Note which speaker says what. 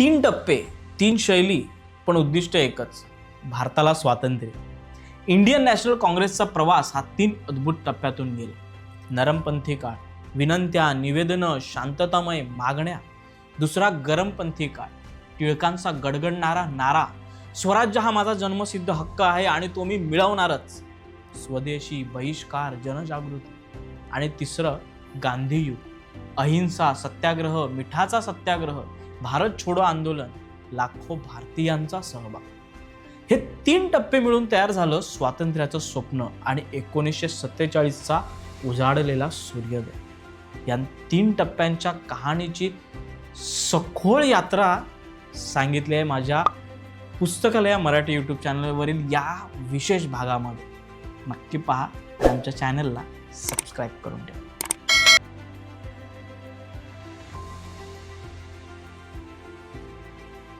Speaker 1: तीन टप्पे तीन शैली पण उद्दिष्ट एकच भारताला स्वातंत्र्य. इंडियन नॅशनल काँग्रेसचा प्रवास हा तीन अद्भुत टप्प्यातून गेला. नरमपंथी काळ विनंत्या निवेदनं शांततामय मागण्या. दुसरा गरमपंथी काळ टिळकांचा गडगडणारा नारा. स्वराज्य हा माझा जन्मसिद्ध हक्क आहे आणि तो मी मिळवणारच. स्वदेशी बहिष्कार जनजागृती. आणि तिसरं गांधीयुग अहिंसा सत्याग्रह मिठाचा सत्याग्रह भारत छोडो आंदोलन लाखो भारतीयांचा सहभाग. हे तीन टप्पे मिळून तयार झालं स्वातंत्र्याचं स्वप्न आणि एकोणीसशे सत्तेचाळीसचा उजाडलेला सूर्योदय. या तीन टप्प्यांच्या कहाणीची सखोळ यात्रा सांगितली आहे माझ्या पुस्तकालय या मराठी यूट्यूब चॅनलवरील या विशेष भागामध्ये. नक्की पहा आमच्या चॅनलला सबस्क्राईब करून ठेवा.